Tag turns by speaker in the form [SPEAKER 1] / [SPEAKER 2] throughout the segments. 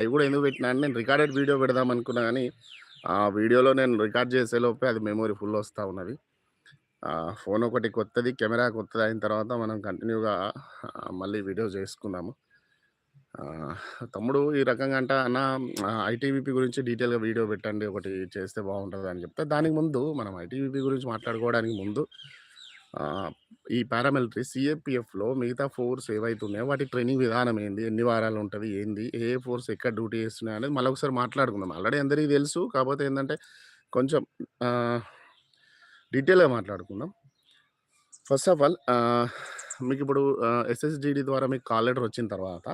[SPEAKER 1] అవి కూడా ఎందుకు పెట్టినా అంటే నేను రికార్డెడ్ వీడియో పెడదాం అనుకున్నా కానీ ఆ వీడియోలో నేను రికార్డ్ చేసేలోపే అది మెమొరీ ఫుల్ వస్తూ ఉన్నది. ఫోన్ ఒకటి కొత్తది, కెమెరా కొత్తది అయిన తర్వాత మనం కంటిన్యూగా మళ్ళీ వీడియో చేసుకుందాము. తమ్ముడు ఈ రకంగా అంట అన్న ఐటీవీపీ గురించి డీటెయిల్‌గా వీడియో పెట్టండి. ఒకటి చేస్తే బావుంటదని చెప్తే, దానికి ముందు మనం ఐటీవీపీ గురించి మాట్లాడుకోవడానికి ముందు ఈ పారామిలిటరీ సీఏపీఎఫ్‌లో మిగతా ఫోర్స్ ఏవైతే ఉన్నాయో వాటి ట్రైనింగ్ విధానం ఏంది? ఎన్ని వారాలు ఉంటుంది ఏంది? ఏ ఫోర్స్ ఎక్కడ డ్యూటీ చేస్తున్నాయని మళ్ళీ ఒకసారి మాట్లాడుకుందాం. ఆల్రెడీ అందరికీ తెలుసు. కాకపోతే ఏంటంటే కొంచెం డీటెయిల్‌గా మాట్లాడుకుందాం. ఫస్ట్ ఆఫ్ ఆల్ మీకు ఇప్పుడు ఎస్ఎస్డిడి ఎస్ఎస్‌జీడీ ద్వారా మీకు కాల్ లెటర్ వచ్చిన తర్వాత,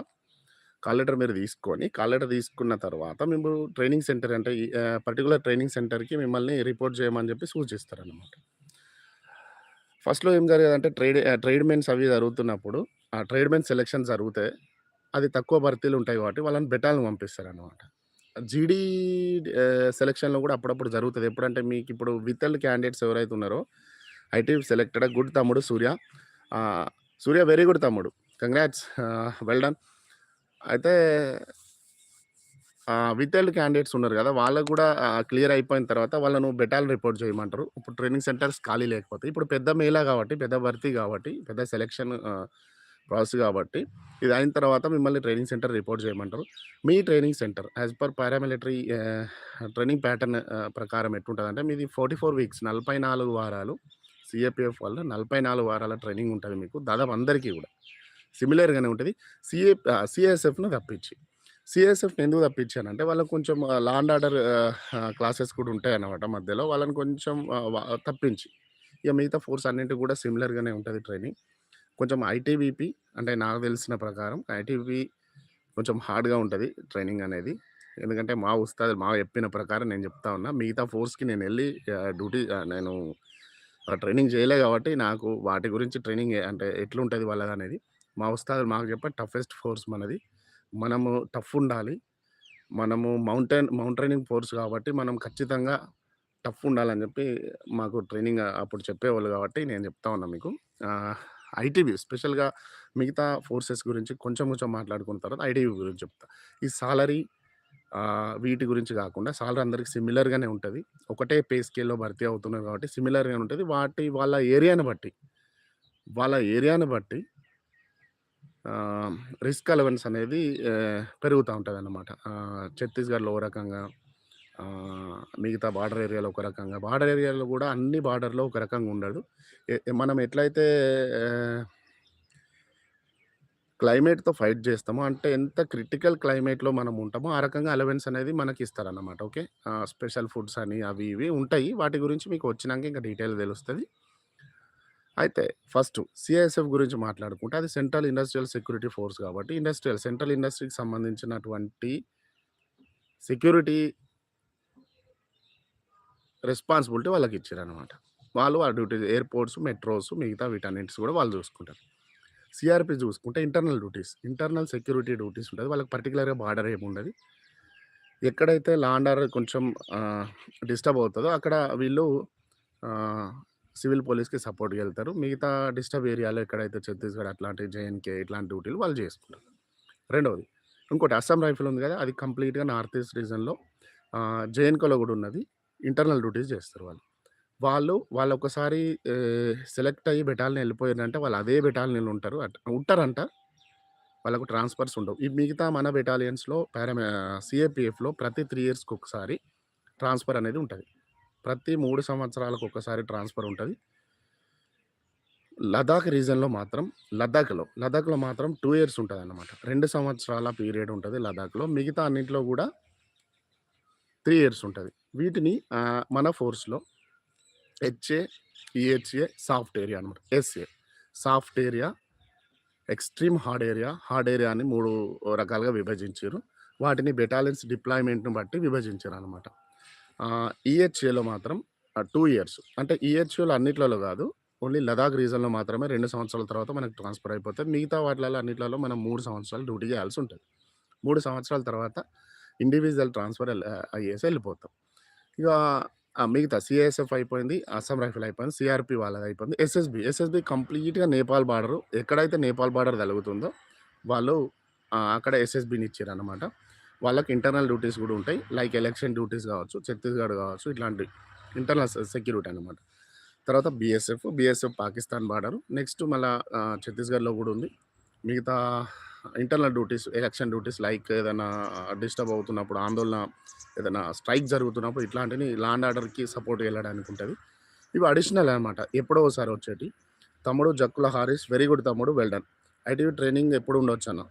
[SPEAKER 1] కాల్ లెటర్ మీరు తీసుకొని, కాల్ లెటర్ తీసుకున్న తర్వాత మేము ట్రైనింగ్ సెంటర్ అంటే పర్టికులర్ ట్రైనింగ్ సెంటర్‌కి మిమ్మల్ని రిపోర్ట్ చేయమని చెప్పి సూచిస్తారనమాట. ఫస్ట్‌లో ఏం జరిగేదంటే ట్రేడ్ ట్రేడ్ మెన్స్ అవి జరుగుతున్నప్పుడు, ఆ ట్రేడ్‌మెన్ సెలెక్షన్ జరిగితే, అది తక్కువ భర్తీలు ఉంటాయి కాబట్టి వాళ్ళని బెటర్ని పంపిస్తారు అనమాట జీడీ సెలెక్షన్లో సెలక్షన్‌లో కూడా అప్పుడప్పుడు జరుగుతుంది ఎప్పుడంటే మీకు ఇప్పుడు వితల్ క్యాండిడేట్స్ ఎవరైతే ఉన్నారో, ఐటీ సెలెక్టెడ్ గుడ్ తమ్ముడు సూర్య. సూర్య వెరీ గుడ్ తమ్ముడు. Congrats well done. అయితే వితల్డ్ క్యాండిడేట్స్ ఉన్నారు గదా! వాళ్ళకి గూడా ఆహ్, క్లియర్ అయిపోయిన తర్వాత వాళ్ళను బెటాల్ రిపోర్ట్ చేయమంటారు. ఇప్పుడు ట్రైనింగ్ సెంటర్స్ ఖాళీ లేకపోతే. ఇప్పుడు పెద్ద మేళా గాబట్టి, పెద్ద భర్తీ గాబట్టి, పెద్ద సెలక్షన్ ఆహ్, ప్రాసెస్ గాబట్టి, ఇది అయిన తర్వాత మిమ్మల్ని ట్రైనింగ్ సెంటర్ రిపోర్ట్ చేయమంటారు. మీ training centre as per paramilitary ఆహ్, ట్రైనింగ్ ప్యాటర్న్ ఆహ్, ప్రకారం ఎట్లుంటదంటే మీది 44 వీక్స్ 44 వారాలు సీఏపీఎఫ్ వల్ల 44 వారాల ట్రైనింగ్ ఉంటది మీకు. దాదాపు అందరికీ గూడా. సిమిలర్‌గానే ఉంటది. సీఏ ఆహ్, తప్పించి. సీఎస్ఎఫ్‌ని ఎందుకు తప్పించానంటే వాళ్ళకి కొంచెం land law and order classes కూడా ఉంటాయన్నమాట మధ్యలో. వాళ్ళని కొంచెం తప్పించి. ఇక మిగతా ఫోర్స్ అన్నింటి కూడా సిమిలర్‌గానే ఉంటుంది ట్రైనింగ్. కొంచెం ఐటీబీపీ అంటే నాకు తెలిసిన ప్రకారం ఐటీబీపీ కొంచెం హార్డ్‌గా ఉంటుంది ట్రైనింగ్ అనేది. ఎందుకంటే మా ఉస్తాదులు మా చెప్పిన ప్రకారం నేను చెప్తా ఉన్నా. మిగతా ఫోర్స్‌కి నేను వెళ్ళి డ్యూటీ నేను ట్రైనింగ్ చేయలే కాబట్టి నాకు వాటి గురించి ట్రైనింగ్ అంటే ఎట్లుంటుంది వాళ్ళది అనేది మా ఉస్తాదులు మాకు చెప్పారు టఫెస్ట్ ఫోర్స్ మనది. మనము టఫ్ ఉండాలి. మనము మౌంటైన్ మౌంటైనింగ్ ఫోర్స్ కాబట్టి మనం ఖచ్చితంగా టఫ్ ఉండాలని చెప్పి మాకు ట్రైనింగ్ అప్పుడు చెప్పేవాళ్ళు కాబట్టి నేను చెప్తా ఉన్నా మీకు. ఆహ్, ఐటీబీ స్పెషల్‌గా మిగతా ఫోర్సెస్ గురించి కొంచెం కొంచెం మాట్లాడుకున్న తర్వాత ఐటీబీ గురించి చెప్తా. ఈ సాలరీ వీటి గురించి కాకుండా సాలరీ అందరికి సిమిలర్‌గానే ఉంటుంది ఒకటే పే స్కేల్‌లో భర్తీ అవుతున్నారు కాబట్టి సిమిలర్‌గానే ఉంటుంది వాటి వాళ్ళ ఏరియాని బట్టి, వాళ్ళ ఏరియాని బట్టి రిస్క్ అలవెన్స్ అనేది పెరుగుతూ ఉంటుంది అన్నమాట ఛత్తీస్‌గఢ్‌లో ఓ రకంగా మిగతా బార్డర్ ఏరియాలో ఒక రకంగా. బార్డర్ ఏరియాలో కూడా అన్ని బార్డర్‌లో ఒక రకంగా ఉండదు. మనం ఎట్లయితే క్లైమేట్‌తో ఫైట్ చేస్తామో అంటే ఎంత క్రిటికల్ క్లైమేట్‌లో మనం ఉంటామో ఆ రకంగా అలవెన్స్ అనేది మనకి ఇస్తారన్నమాట ఓకే. స్పెషల్ ఫుడ్స్ అని అవి ఇవి ఉంటాయి. వాటి గురించి మీకు వచ్చినాక ఇంకా డీటెయిల్ తెలుస్తుంది అయితే ఫస్ట్ సిఐఎస్ఎఫ్ గురించి మాట్లాడుకుంటే అది సెంట్రల్ ఇండస్ట్రియల్ సెక్యూరిటీ ఫోర్స్ కాబట్టి ఇండస్ట్రియల్ సెంట్రల్ ఇండస్ట్రీకి సంబంధించినటువంటి సెక్యూరిటీ రెస్పాన్సిబిలిటీ వాళ్ళకి వాళ్ళకిచ్చారన్నమాట. వాళ్ళు ఆ డ్యూటీ ఎయిర్‌పోర్ట్స్, మెట్రోస్ మిగతా వీటన్నింటిస్ కూడా వాళ్ళు చూసుకుంటారు. సిఆర్పి చూసుకుంటే internal duties. Internal security duties ఉంటుంది వాళ్ళకి పర్టిక్యులర్‌గా బార్డర్ ఏముండదు ఎక్కడైతే లాండర్ కొంచెం డిస్టర్బ్ అవుతుందో అక్కడ వీళ్ళు సివిల్ పోలీస్‌కి సపోర్ట్కి వెళ్తారు మిగతా డిస్టర్బ్ ఏరియాలో ఎక్కడైతే ఛత్తీస్‌గఢ్ అట్లాంటి జేఎన్‌కే ఇట్లాంటి డ్యూటీలు వాళ్ళు చేసుకుంటారు. రెండవది ఇంకోటి అస్సాం రైఫిల్ ఉంది కదా! అది కంప్లీట్‌గా నార్త్ ఈస్ట్ రీజన్‌లో జేఎన్‌కేలో కూడా ఉన్నది. ఇంటర్నల్ డ్యూటీస్ చేస్తారు వాళ్ళు. వాళ్ళు వాళ్ళు ఒకసారి సెలెక్ట్ అయ్యి బెటాలియన్ వెళ్ళిపోయారంటే వాళ్ళు అదే బెటాలియన్లు ఉంటారు. అట్ ఉంటారంట. వాళ్ళకు ట్రాన్స్‌ఫర్స్ ఉండవు. ఈ మిగతా మన బెటాలియన్స్‌లో పారా సిఏపిఎఫ్లో ప్రతి త్రీ ఇయర్స్‌కి ఒకసారి ట్రాన్స్‌ఫర్ అనేది ఉంటుంది ప్రతి మూడు సంవత్సరాలకు ఒకసారి ట్రాన్స్‌ఫర్ ఉంటుంది. లదాఖ్ రీజన్‌లో మాత్రం లదాఖ్‌లో, లదాఖ్‌లో మాత్రం టూ ఇయర్స్ ఉంటుంది అన్నమాట రెండు సంవత్సరాల పీరియడ్ ఉంటుంది లదాఖ్‌లో. మిగతా అన్నింటిలో కూడా త్రీ ఇయర్స్ ఉంటుంది. వీటిని మన ఫోర్స్‌లో హెచ్ఏ, ఈహెచ్ఏ, సాఫ్ట్ ఏరియా అనమాట SA. Soft area, extreme hard area, hard area అని మూడు రకాలుగా విభజించారు వాటిని బెటాలియన్స్ డిప్లాయ్మెంట్ను బట్టి విభజించారు అనమాట ఈహెచ్ఏలో మాత్రం టూ ఇయర్స్ అంటే ఈహెచ్ఏలో అన్నిట్లలో కాదు. ఓన్లీ లదాఖ్ రీజన్‌లో మాత్రమే రెండు సంవత్సరాల తర్వాత మనకు ట్రాన్స్‌ఫర్ అయిపోతే మిగతా వాటిలలో అన్నిట్లలో మనం మూడు సంవత్సరాలు డ్యూటీ చేయాల్సి ఉంటుంది మూడు సంవత్సరాల తర్వాత ఇండివిజువల్ ట్రాన్స్‌ఫర్ అయ్యేసి వెళ్ళిపోతాం ఇక మిగతా సిఎస్ఎఫ్ అయిపోయింది. అస్సాం రైఫిల్ అయిపోయింది. సిఆర్పి వాళ్ళది అయిపోయింది. ఎస్ఎస్‌బీ, ఎస్ఎస్బి కంప్లీట్‌గా నేపాల్ బార్డర్. ఎక్కడైతే నేపాల్ బార్డర్ తగులుతుందో వాళ్ళు అక్కడ అక్కడ ఇచ్చారు అనమాట వాళ్ళకి ఇంటర్నల్ డ్యూటీస్ కూడా ఉంటాయి. లైక్ ఎలక్షన్ డ్యూటీస్ కావచ్చు ఛత్తీస్‌గఢ్ కావచ్చు ఇట్లాంటి ఇంటర్నల్ సెక్యూరిటీ అనమాట. తర్వాత BSF, BSF Pakistan border next మళ్ళీ ఛత్తీస్‌గఢ్‌లో కూడా ఉంది. మిగతా internal duties, election duties like ఏదైనా డిస్టర్బ్ అవుతున్నప్పుడు, ఆందోళన ఏదైనా స్ట్రైక్ జరుగుతున్నప్పుడు ఇట్లాంటివి ల్యాండ్ ఆర్డర్‌కి సపోర్ట్ వెళ్ళడానికి ఉంటుంది ఇవి అడిషనల్ అనమాట. ఎప్పుడో ఒకసారి వచ్చేటి తమ్ముడు జక్కుల హారిస్ వెరీ గుడ్ తమ్ముడు వెల్డన్ ఐటీవీ ట్రైనింగ్ ఎప్పుడు ఉండొచ్చన్న?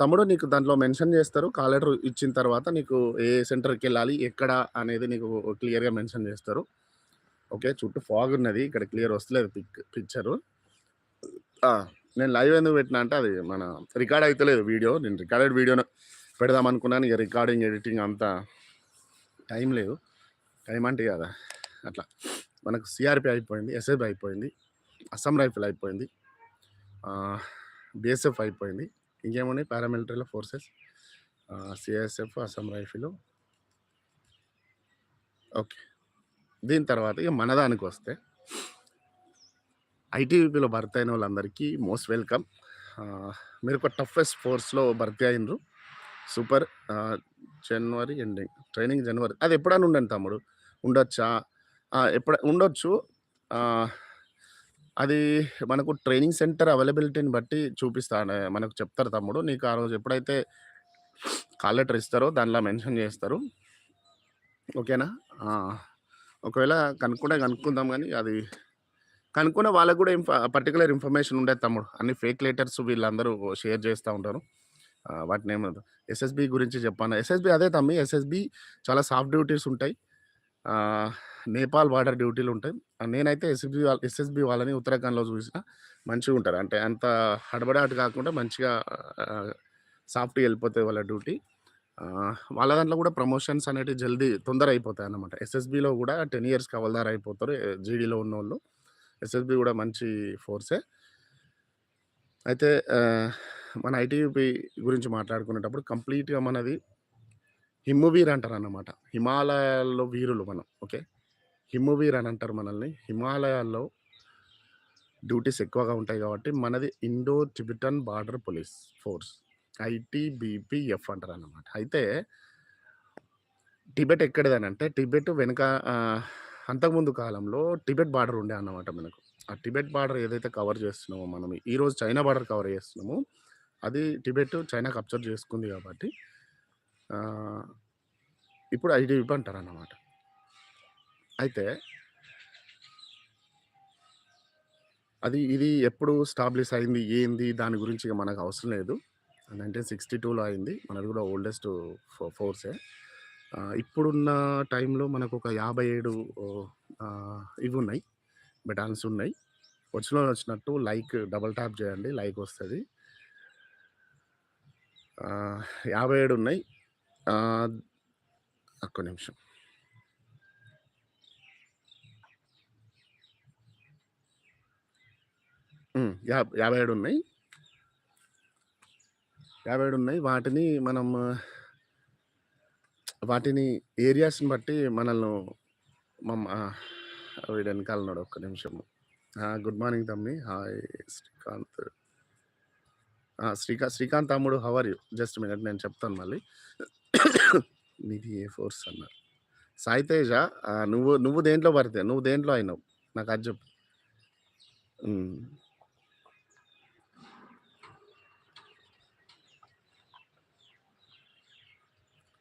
[SPEAKER 1] తమ్ముడు నీకు దాంట్లో మెన్షన్ చేస్తారు. కాల్ లెటర్ ఇచ్చిన తర్వాత నీకు ఏ సెంటర్కి వెళ్ళాలి ఎక్కడ అనేది నీకు క్లియర్‌గా మెన్షన్ చేస్తారు. ఓకే. చుట్టూ ఫాగ్ ఉన్నది. ఇక్కడ క్లియర్ వస్తలేదు పిక్ పిక్చరు. నేను లైవ్ ఎందుకు పెట్టినా అంటే అది మన రికార్డ్ అయితలేదు వీడియో. నేను రికార్డెడ్ వీడియోను పెడదాం అనుకున్నాను. ఇక రికార్డింగ్, ఎడిటింగ్ అంతా టైం లేదు. టైం అంటే కదా అట్లా. మనకు సిఆర్పి అయిపోయింది. ఎస్ఎఫ్ అయిపోయింది. అస్సాం రైఫిల్ అయిపోయింది. బిఎస్ఎఫ్ బీఎస్ఎఫ్ అయిపోయింది. ఇంకేమున్నాయి పారామిలిటరీలో forces. CSF Assam rifle okay. దీని తర్వాత ఇక మనదానికి వస్తే ఐటీవీపీలో భర్తీ అయినోళ్ళందరికీ మోస్ట్ వెల్కమ్. మీరు ఒక టఫెస్ట్ ఫోర్స్‌లో భర్తీ అయిండ్రు. సూపర్. జనవరి ఎండింగ్. ట్రైనింగ్ జనవరి. అది ఎప్పుడైనా ఉండండి తమ్ముడు. ఉండొచ్చా? ఎప్పుడ ఉండొచ్చు. అది మనకు ట్రైనింగ్ సెంటర్ అవైలబిలిటీని బట్టి చూపిస్తాను మనకు చెప్తారు తమ్ముడు. నీకు ఆ రోజు ఎప్పుడైతే కాల్ లెటర్ ఇస్తారో దానిలో మెన్షన్ చేస్తారు. ఓకేనా? ఆ! ఒకవేళ కనుక్కునే కనుక్కుందాం గానీ అది కనుక్కున్న వాళ్ళకి గూడా ఇన్ఫ పర్టిక్యులర్ ఇన్ఫర్మేషన్ ఉండదు తమ్ముడు. అన్ని ఫేక్ లెటర్స్ వీళ్ళందరూ షేర్ చేస్తా ఉంటారు. ఆహ్, వాటినేమనదు. ఎస్ఎస్‌బీ గురించి చెప్పాను. ఎస్ఎస్‌బీ అదే తమ్మీ ఎస్ఎస్‌బీ చాలా సాఫ్ట్ డ్యూటీస్ ఉంటాయి. ఆహ్, నేపాల్ బార్డర్ డ్యూటీలుంటాయి. నేనైతే ఎస్ఎస్బి వాళ్ళ ఎస్ఎస్బి వాళ్ళని ఉత్తరాఖండ్‌లో చూసిన మంచిగుంటారు. అంటే అంత హడబడాటు కాకుండా మంచిగా సాఫ్ట్‌గా వెళ్ళిపోతాయి వాళ్ళ డ్యూటీ. వాళ్ళ దాంట్లో కూడా ప్రమోషన్స్ అనేటివి జల్దీ తొందర అయిపోతాయి అన్నమాట ఎస్ఎస్బిలో కూడా టెన్ ఇయర్స్‌కి హవల్దార్ అయిపోతారు. జీడీలో ఉన్న వాళ్ళు ఎస్ఎస్బి కూడా మంచి ఫోర్సే. అయితే మన ఐటీయూపీ గురించి మాట్లాడుకునేటప్పుడు కంప్లీట్‌గా మనది హిమ్మవీర్ అంటారన్నమాట. హిమాలయాల్లో వీరులు మనం. ఓకే. హిమవీర్ అని అంటారు మనల్ని. హిమాలయాల్లో డ్యూటీస్ ఎక్కువగా ఉంటాయి కాబట్టి మనది Indo Tibetan border police force. ITBPF అంటారన్నమాట. అయితే టిబెట్ ఎక్కడిదనంటే టిబెట్ వెనక అంతకుముందు కాలంలో టిబెట్ బార్డర్ ఉండే అన్నమాట మనకు. ఆ టిబెట్ బార్డర్ ఏదైతే కవర్ చేస్తున్నామో మనం ఈరోజు చైనా బార్డర్ కవర్ చేస్తున్నామో అది టిబెట్ చైనా కప్చర్ చేసుకుంది కాబట్టి ఇప్పుడు ఐటీబీపీ అంటారు అన్నమాట అయితే అది ఇది ఎప్పుడు స్టాబ్లిష్ అయింది? ఏంది? దాని గురించి మనకు అవసరం లేదు. 1962లో అయింది. మనది కూడా ఓల్డెస్ట్ ఫో ఫోర్సే. ఇప్పుడున్న టైంలో మనకొక 57 ఓహ్, ఆహ్, ఇవున్నాయి. బెటాలియన్స్ ఉన్నాయి. వచ్చిన వచ్చినట్టు లైక్ డబుల్ ట్యాప్ చేయండి. లైక్ వస్తుంది యాభై ఏడు ఉన్నాయి. ఒక్క నిమిషం. హ్మ్. యాబ్ 57 ఉన్నాయి. 57 ఉన్నాయి. వాటిని మనం వాటిని ఏరియాస్‌ని బట్టి మనల్ని మమ్మ ఆహ్, వీడు ఒక్క నిమిషము. గుడ్ మార్నింగ్ తమ్మి హాయ్ శ్రీకాంత్. శ్రీకాంత్ శ్రీకాంత్ తమ్ముడు హవర్ యూ? జస్ట్ మినిట్ నేను చెప్తాను మళ్ళీ. నీది ఏ ఫోర్స్ అన్నారు. సాయి తేజ నువ్వు నువ్వు దేంట్లో పడితే నువ్వు దేంట్లో అయినావు? నాకు అది చెప్పు.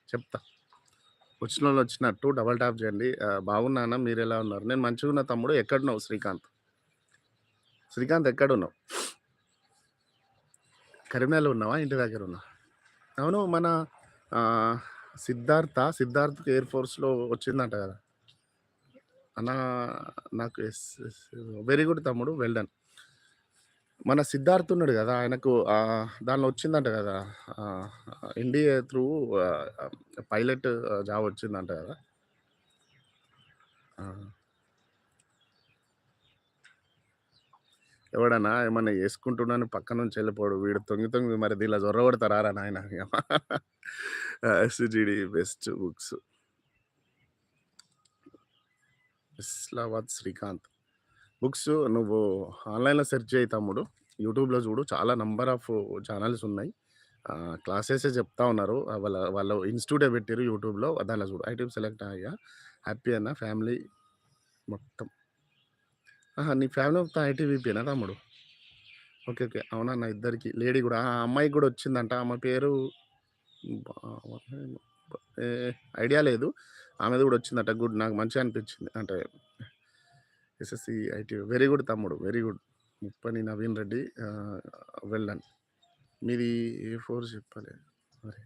[SPEAKER 1] చెప్తా వచ్చిన వాళ్ళు వచ్చినట్టు డబల్ ట్యాప్ చేయండి. ఆహ్, మీరు ఎలా ఉన్నారు? నేను మంచిగా ఉన్న తమ్ముడు. ఎక్కడున్నావు శ్రీకాంత్? శ్రీకాంత్ ఎక్కడున్నావు? కరీంనగర్‌లో ఉన్నావా? ఇంటి దగ్గర ఉన్నావా? అవును. మన సిద్ధార్థ, సిద్ధార్థ్ ఎయిర్ ఫోర్స్‌లో వచ్చిందంట కదా అన్నా నాకు ఎస్ వెరీ గుడ్ తమ్ముడు. వెల్డన్ మన సిద్ధార్థ్ ఉన్నాడు కదా! ఆయనకు ఆహ్, దానిలో వచ్చిందంట కదా ఆహ్, ఎన్‌డీఏ త్రూ ఆహ్, పైలట్ జాబ్ వచ్చిందంట కదా ఆ! ఎవడన్నా ఏమన్నా చేసుకుంటున్నాను పక్క నుంచి వెళ్ళిపోడు. వీడు తొంగి తొంగి మరి దీనిలో జొర్రగొడతారారా నాయన? SGD best books. Islamabad Srikanth. Books నువ్వు ఆన్‌లైన్‌లో సెర్చ్ చేయి తమ్ముడు. యూట్యూబ్‌లో చూడు. చాలా నంబర్ ఆఫ్ ఛానల్స్ ఉన్నాయి. క్లాసెస్ క్లాసెసే చెప్తా ఉన్నారు. వాళ్ళ వాళ్ళు ఇన్‌స్టిట్యూటే పెట్టారు యూట్యూబ్‌లో దానిలో చూడు. ఐటీ సెలెక్ట్ అయ్యా. అన్న ఫ్యామిలీ మొత్తం? ఆహా! నీ ఫ్యామిలీ మొత్తం ఐటీవీపీనా తమ్ముడు? ఓకే. ఓకే. అవునన్న ఇద్దరికి. లేడీ కూడా ఆ! అమ్మాయికి కూడా వచ్చిందంట. ఆమె పేరు ఏ ఐడియా లేదు. ఆమెది కూడా వచ్చిందట. గుడ్ నాకు మంచిగా అనిపించింది. అంటే ఎస్ఎస్‌సి ఐటీ వెరీ గుడ్ తమ్ముడు. Very good. ముప్పని నవీన్ రెడ్డి ఆహ్, మీది ఏ ఫోర్ చెప్పలేదు మరి.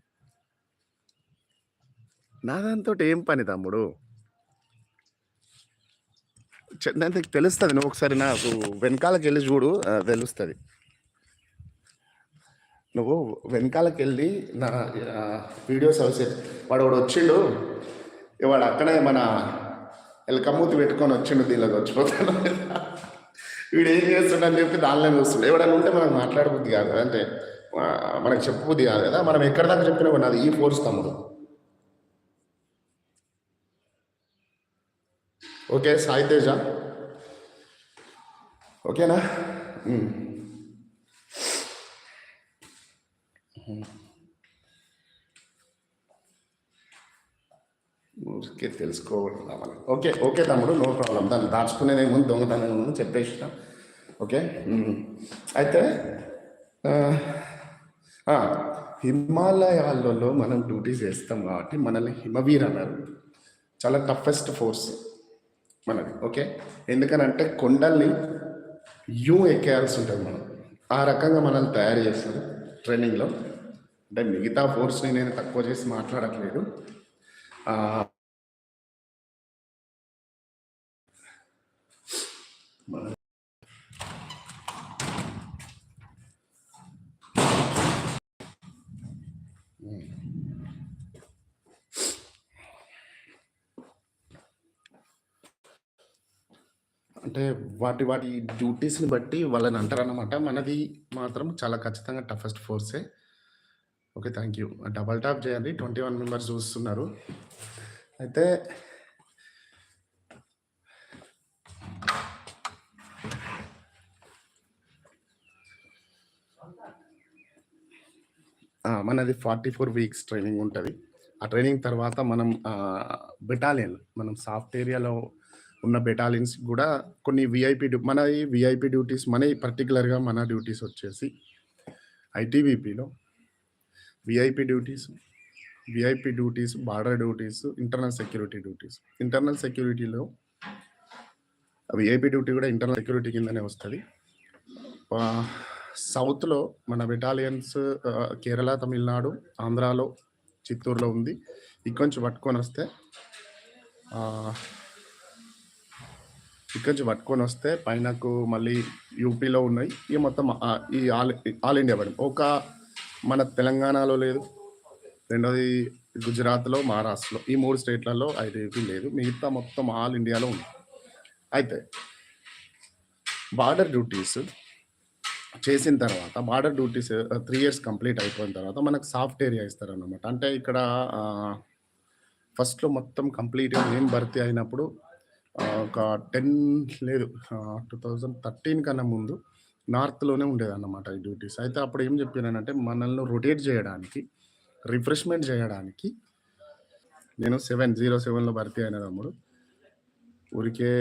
[SPEAKER 1] నా దానితోటి ఏం పని తమ్ముడు? చె తెలుస్తుంది నువ్వు ఒకసారి నాకు వెనకాలకెళ్ళి చూడు తెలుస్తుంది నువ్వు నువ్వు వెనకాలకెళ్ళి నా వీడియోస్ అవసరం వాడు వాడొకడు వచ్చిండు. ఇవాడు వాడు అక్కడే మన ఎలకమూతి పెట్టుకొని వచ్చిండు దీనిలోకి వచ్చిపోతాను వీడు ఏం చేస్తుండు అని చెప్పి దానిలో చూస్తుండే ఎవడైనా ఉంటే మనం మాట్లాడబుద్ది కాదు కదా! అంటే మనకు చెప్పబుద్ది కాదు కదా! మనం ఎక్కడ దాకా చెప్పినా కూడా ఈ ఫోర్స్ తమ్ముడు. ఓకే. సాయి తేజ. ఓకేనా? ఊరికే తెలుసుకోవడం కావాలి. ఓకే. ఓకే తమ్ముడు. నో ప్రాబ్లం దాన్ని దాచుకునేదేముంది దొంగతనం ముందు చెప్పేసిన ఓకే. అయితే హిమాలయాలలో మనం డ్యూటీ చేస్తాం కాబట్టి మనల్ని హిమవీర్ అన్నారు. చాలా టఫెస్ట్ ఫోర్స్ మనది. ఓకే. ఎందుకనంటే కొండల్ని యూ ఎక్కేయాల్సి ఉంటుంది మనం. ఆ రకంగా మనల్ని తయారు చేస్తారు ట్రైనింగ్‌లో. అంటే మిగతా ఫోర్స్‌ని నేను తక్కువ చేసి మాట్లాడట్లేదు. ఆహ్ మన హ్మ్. అంటే వాటి వాటి డ్యూటీస్‌ని బట్టి వాళ్ళని అంటారన్నమాట. మనది మాత్రం చాలా ఖచ్చితంగా toughest ఫోర్సే. Okay. Thank you. Double tap చేయండి. 21 మెంబర్స్ చూస్తున్నారు. అయితే మనది ఫార్టీ ఫోర్ వీక్స్ ట్రైనింగ్ ఉంటుంది ఆ ట్రైనింగ్ తర్వాత మనం బెటాలియన్ మనం సాఫ్ట్ ఏరియాలో ఉన్న బెటాలియన్స్ కూడా కొన్ని వీఐపీ డ్యూ మనయి వీఐపీ డ్యూటీస్ మన పర్టికులర్గా మన డ్యూటీస్ వచ్చేసి ఐటీబీపీలో VIP duties, VIP duties, border duties, internal security duties. Internal సెక్యూరిటీలో VIP duty కూడా ఇంటర్నల్ సెక్యూరిటీ కిందనే వస్తుంది సౌత్‌లో మన బెటాలియన్స్ కేరళ, తమిళనాడు, ఆంధ్రాలో, చిత్తూరులో ఉంది. ఇక్కడి నుంచి పట్టుకొనొస్తే ఇక్కడి నుంచి పట్టుకొనొస్తే పైనకు మళ్ళీ యూపీలో ఉన్నాయి. ఈ మొత్తం ఈ ఆల్ ఆల్ ఇండియా పడింది. ఒక మన తెలంగాణలో లేదు. రెండోది గుజరాత్‌లో, మహారాష్ట్రలో ఈ మూడు స్టేట్‌లలో ఐటీబీపీ లేదు. మిగతా మొత్తం ఆల్ ఇండియాలో ఉంది. అయితే బార్డర్ డ్యూటీస్ చేసిన తర్వాత border duties three years complete అయిపోయిన తర్వాత మనకు సాఫ్ట్ ఏరియా ఇస్తారన్నమాట. అంటే ఇక్కడ ఫస్ట్‌లో మొత్తం కంప్లీట్‌గా నేను భర్తీ అయినప్పుడు ఒక 10 లేదు టూ థౌజండ్ థర్టీన్ కన్నా ముందు నార్త్‌లోనే ఉండేదన్నమాట ఈ డ్యూటీస్. అయితే అప్పుడు ఏం చెప్పినానంటే మనల్ని రొటేట్ చేయడానికి, రిఫ్రెష్‌మెంట్ చేయడానికి నేను 707లో భర్తీ అయిన తమ్ముడు. ఊరికే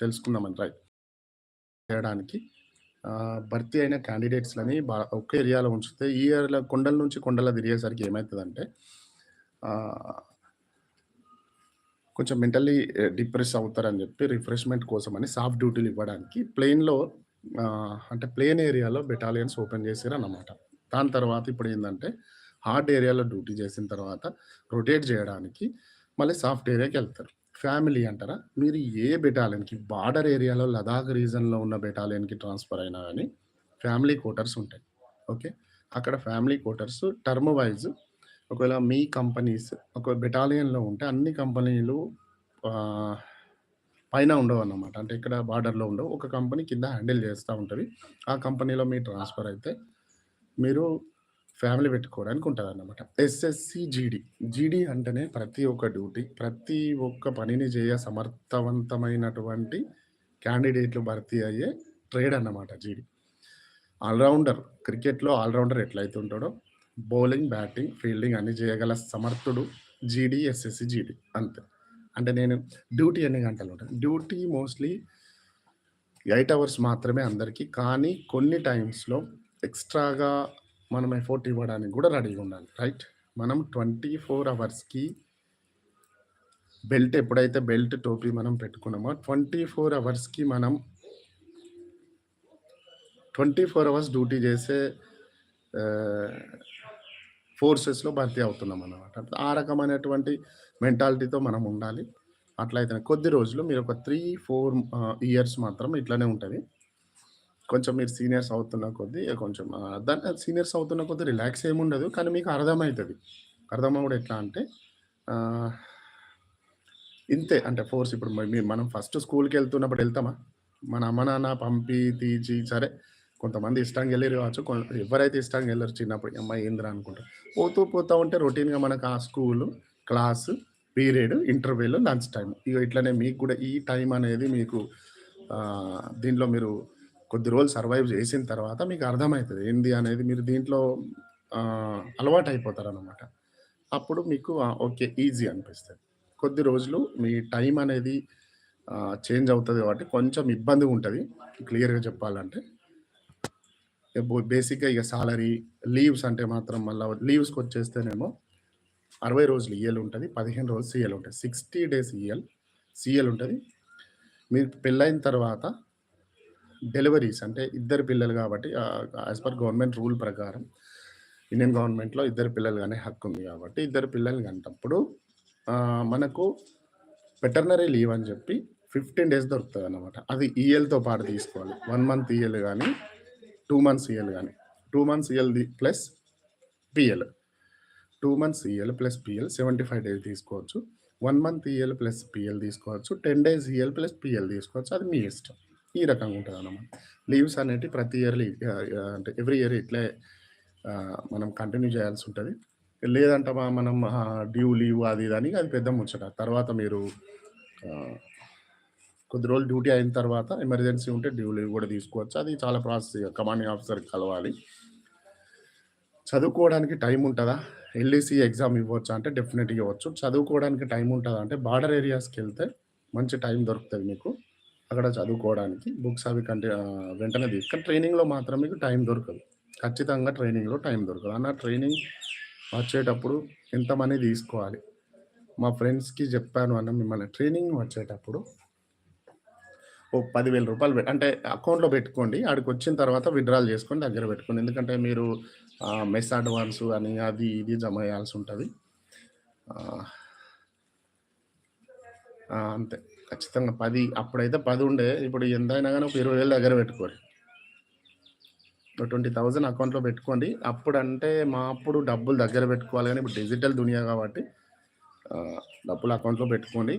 [SPEAKER 1] తెలుసుకుందామని రైట్ చేయడానికి భర్తీ అయిన క్యాండిడేట్స్‌లని బ ఒకే ఏరియాలో ఉంచితే ఈ ఏరియాలో కొండల నుంచి కొండల తిరిగేసరికి ఏమవుతుందంటే కొంచెం మెంటల్లీ డిప్రెస్ అవుతారని చెప్పి రిఫ్రెష్‌మెంట్ కోసమని సాఫ్ట్ డ్యూటీలు ఇవ్వడానికి ప్లెయిన్‌లో అంటే ప్లెయిన్ ఏరియాలో బెటాలియన్స్ ఓపెన్ చేసిరన్నమాట. దాని తర్వాత ఇప్పుడు ఏంటంటే హార్డ్ ఏరియాలో డ్యూటీ చేసిన తర్వాత రొటేట్ చేయడానికి మళ్ళీ సాఫ్ట్ ఏరియాకి వెళ్తారు ఫ్యామిలీ అంటారా? మీరు ఏ బెటాలియన్‌కి బార్డర్ ఏరియాలో లదాఖ్ రీజన్‌లో ఉన్న బెటాలియన్‌కి ట్రాన్స్‌ఫర్ అయినా కానీ ఫ్యామిలీ క్వార్టర్స్ ఉంటాయి. ఓకే. అక్కడ ఫ్యామిలీ క్వార్టర్స్ టర్మ్ వైజ్ ఒకవేళ మీ కంపెనీస్ ఒక బెటాలియన్‌లో ఉంటే అన్ని కంపెనీలు పైన పైన ఉండవన్నమాట. అంటే ఇక్కడ బార్డర్‌లో ఉండవు. ఒక కంపెనీ కింద హ్యాండిల్ చేస్తూ ఉంటుంది ఆ కంపెనీలో మీ ట్రాన్స్‌ఫర్ అయితే మీరు ఫ్యామిలీ పెట్టుకోవడానికి ఉంటుంది అన్నమాట ఎస్ఎస్‌సి జీడీ. జీడీ అంటేనే ప్రతి ఒక్క డ్యూటీ, ప్రతి ఒక్క పనిని చేయ సమర్థవంతమైనటువంటి క్యాండిడేట్‌లు భర్తీ అయ్యే ట్రేడ్ అన్నమాట జీడీ. ఆల్‌రౌండర్. క్రికెట్‌లో ఆల్‌రౌండర్ ఎట్లయితే ఉంటాడో, బౌలింగ్, బ్యాటింగ్, ఫీల్డింగ్ అన్నీ చేయగల సమర్థుడు జీడీ, ఎస్ఎస్‌సి, జీడీ అంతే. అంటే నేను డ్యూటీ ఎన్ని గంటలు ఉంటాను డ్యూటీ మోస్ట్‌లీ ఎయిట్ అవర్స్ మాత్రమే అందరికీ కానీ కొన్ని టైమ్స్‌లో ఎక్స్‌ట్రాగా మనం ఎఫోర్ట్ ఇవ్వడానికి కూడా రెడీగా ఉండాలి. రైట్? మనం 24 అవర్స్‌కి బెల్ట్ ఎప్పుడైతే బెల్ట్, టోపీ మనం పెట్టుకున్నామో 24 అవర్స్‌కి మనం 24 అవర్స్ డ్యూటీ చేసే ఫోర్సెస్‌లో భర్తీ అవుతున్నాం అన్నమాట ఆ రకమైనటువంటి మెంటాలిటీతో మనం ఉండాలి. అట్లయితే కొద్ది రోజులు మీరు ఒక త్రీ ఫోర్ ఇయర్స్ మాత్రం ఇట్లానే ఉంటుంది కొంచెం మీరు సీనియర్స్ అవుతున్న కొద్దీ కొంచెం దాని సీనియర్స్ అవుతున్న కొద్దీ రిలాక్స్ ఏముండదు. కానీ మీకు అర్థమవుతుంది అర్థమవుడు ఎట్లా అంటే ఇంతే అంటే ఫోర్స్ ఇప్పుడు మనం ఫస్ట్ స్కూల్కి వెళ్తున్నప్పుడు వెళ్తామా మన అమ్మ, నాన్న పంపి, తీచి సరే కొంతమంది ఇష్టంగా వెళ్ళారు కావచ్చు. ఎవరైతే ఇష్టంగా వెళ్ళరు చిన్నప్పుడు అమ్మాయి ఏందిరా" అనుకుంటారు. పోతూ పోతూ ఉంటే రొటీన్‌గా మనకు ఆ స్కూలు, క్లాసు, పీరియడ్, ఇంటర్వ్యూలు లంచ్ టైం ఇక ఇట్లనే మీకు కూడా ఈ టైం అనేది మీకు దీంట్లో మీరు కొద్ది రోజులు సర్వైవ్ చేసిన తర్వాత మీకు అర్థమవుతుంది. ఏంది అనేది మీరు దీంట్లో అలవాటు అయిపోతారు అనమాట అప్పుడు మీకు ఓకే. ఈజీ అనిపిస్తుంది. కొద్ది రోజులు మీ టైం అనేది చేంజ్ అవుతుంది కాబట్టి కొంచెం ఇబ్బంది ఉంటుంది. క్లియర్‌గా చెప్పాలంటే. బేసిక్‌గా ఇక సాలరీ, లీవ్స్ అంటే మాత్రం మళ్ళీ లీవ్స్కి వచ్చేస్తేనేమో అరవై రోజులు ఈఎల్ ఉంటుంది పదిహేను రోజులు సీఎల్ ఉంటుంది. సిక్స్టీ డేస్ ఈఎల్, సీఎల్ ఉంటుంది. మీరు పెళ్ళైన తర్వాత డెలివరీస్ అంటే ఇద్దరు పిల్లలు కాబట్టి as as per government rule ప్రకారం ఇండియన్ గవర్నమెంట్‌లో ఇద్దరు పిల్లలు కానీ హక్కు ఉంది కాబట్టి ఇద్దరు పిల్లలు కన్నప్పుడు మనకు వెటర్నరీ లీవ్ అని చెప్పి 15 డేస్ దొరుకుతుంది అనమాట అది ఈఎల్‌తో పాటు తీసుకోవాలి. వన్ మంత్ ఈఎల్ కానీ టూ మంత్స్ ఈఎల్ కానీ two months EL plus PL two months EL plus PL seventy five days తీసుకోవచ్చు. One month EL plus PL తీసుకోవచ్చు. 10 డేస్ ఈఎల్ ప్లస్ పీఎల్ తీసుకోవచ్చు. అది మీ ఇష్టం. ఈ రకంగా ఉంటదనమాట. లీవ్స్ అనేటివి ప్రతి ఇయర్‌లీ అంటే ఎవ్రీ ఇయర్ ఇట్లే మనం కంటిన్యూ చేయాల్సి ఉంటుంది లేదంటే మనం డ్యూ లీవ్ అది ఇది అని అది పెద్ద ముచ్చట. తర్వాత మీరు కొద్ది రోజులు డ్యూటీ అయిన తర్వాత ఎమర్జెన్సీ ఉంటే డ్యూ లీవ్ కూడా తీసుకోవచ్చు. అది చాలా ప్రాసెస్ కమాండింగ్ ఆఫీసర్ కలవాలి. చదువుకోవడానికి టైం ఉంటుందా ఎల్ఈసి ఎగ్జామ్ ఇవ్వచ్చు అంటే డెఫినెట్‌గా ఇవ్వచ్చు. చదువుకోవడానికి టైం ఉంటుందా అంటే బార్డర్ ఏరియాస్‌కెళ్తే మంచి టైం దొరుకుతుంది మీకు. అక్కడ చదువుకోవడానికి బుక్స్ అవి కంటి వెంటనే తీసుకుని ట్రైనింగ్‌లో మాత్రం మీకు టైం దొరకదు. ఖచ్చితంగా ట్రైనింగ్‌లో టైం దొరకదు. అన్న ట్రైనింగ్ వచ్చేటప్పుడు ఎంత మనీ తీసుకోవాలి? మా ఫ్రెండ్స్‌కి చెప్పాను అన్న మిమ్మల్ని ట్రైనింగ్ వచ్చేటప్పుడు ఓ పదివేల రూపాయలు అంటే అకౌంట్‌లో పెట్టుకోండి. ఆడికొచ్చిన తర్వాత విత్‌డ్రాల్ చేసుకొని దగ్గర పెట్టుకోండి. ఎందుకంటే మీరు మెస్ అడ్వాన్స్ అని అది ఇది జమ చేయాల్సి ఉంటుంది అంతే. ఖచ్చితంగా పది అప్పుడైతే పది ఉండే. ఇప్పుడు ఎంత అయినా కానీ ఒక ఇరవై వేలు దగ్గర పెట్టుకోండి. ట్వంటీ థౌజండ్ అకౌంట్‌లో పెట్టుకోండి. అప్పుడంటే మా అప్పుడు డబ్బులు దగ్గర పెట్టుకోవాలి కానీ ఇప్పుడు డిజిటల్ దునియా కాబట్టి డబ్బులు అకౌంట్‌లో పెట్టుకోండి.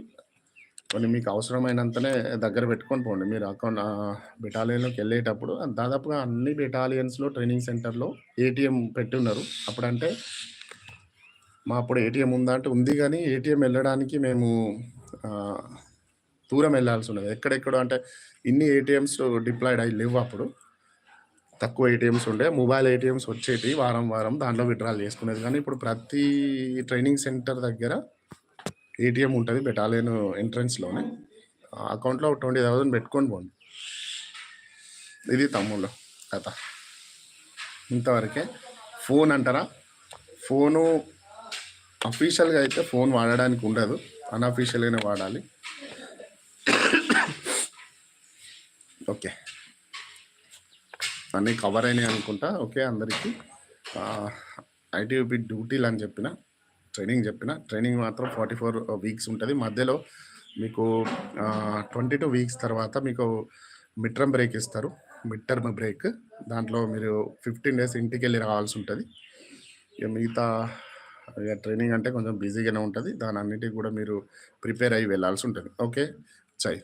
[SPEAKER 1] కొన్ని మీకు అవసరమైనంతనే దగ్గర పెట్టుకొని పోండి. మీరు అకౌంట్ బెటాలియన్లోకి వెళ్ళేటప్పుడు దాదాపుగా అన్ని బెటాలియన్స్‌లో ట్రైనింగ్ సెంటర్‌లో ఏటీఎం పెట్టున్నారు. అప్పుడంటే మా అప్పుడు ఏటీఎం ఉందా అంటే ఉంది కానీ ఏటీఎం వెళ్ళడానికి మేము దూరం వెళ్ళాల్సి ఎళ్ళాల్సున్నది. ఎక్కడెక్కడో అంటే ఇన్ని ఏటీఎంస్ డిప్లాయిడ్ అయ్యి అప్పుడు తక్కువ ఏటీఎమ్స్ ఉండే. మొబైల్ ఏటీఎమ్స్ వచ్చేటి వారం వారం దాంట్లో విత్‌డ్రాల్ చేసుకునేది. కానీ ఇప్పుడు ప్రతి ట్రైనింగ్ సెంటర్ దగ్గర ఏటీఎం ఉంటుంది బెటాలియన్ ఎంట్రన్స్‌లోనే. ఆ అకౌంట్‌లో 20,000 పెట్టుకొని పోండి. ఇది తమ్ముళ్ళు కథ. ఇంతవరకే. ఫోన్ అంటారా? ఫోను అఫీషియల్‌గా అయితే ఫోన్ వాడడానికి ఉండదు. అన్‌అఫీషియల్‌గానే వాడాలి. ఓకే. అన్నీ కవర్ అయినాయి అనుకుంటా. ఓకే అందరికీ ఐటీబీ డ్యూటీలు అని చెప్పిన, ట్రైనింగ్ చెప్పిన. ట్రైనింగ్ మాత్రం 44 వీక్స్ ఉంటుంది మధ్యలో మీకు ట్వంటీ టూ వీక్స్ తర్వాత మీకు మిడ్ టర్మ్ బ్రేక్ ఇస్తారు. Mid term break. దాంట్లో మీరు 15 డేస్ ఇంటికెళ్ళి ఉంటుంది ఇక మిగతా ఇక ట్రైనింగ్ అంటే కొంచెం బిజీగానే ఉంటుంది దాని అన్నిటికీ కూడా మీరు ప్రిపేర్ అయ్యి వెళ్ళాల్సి ఉంటుంది ఓకే. sorry,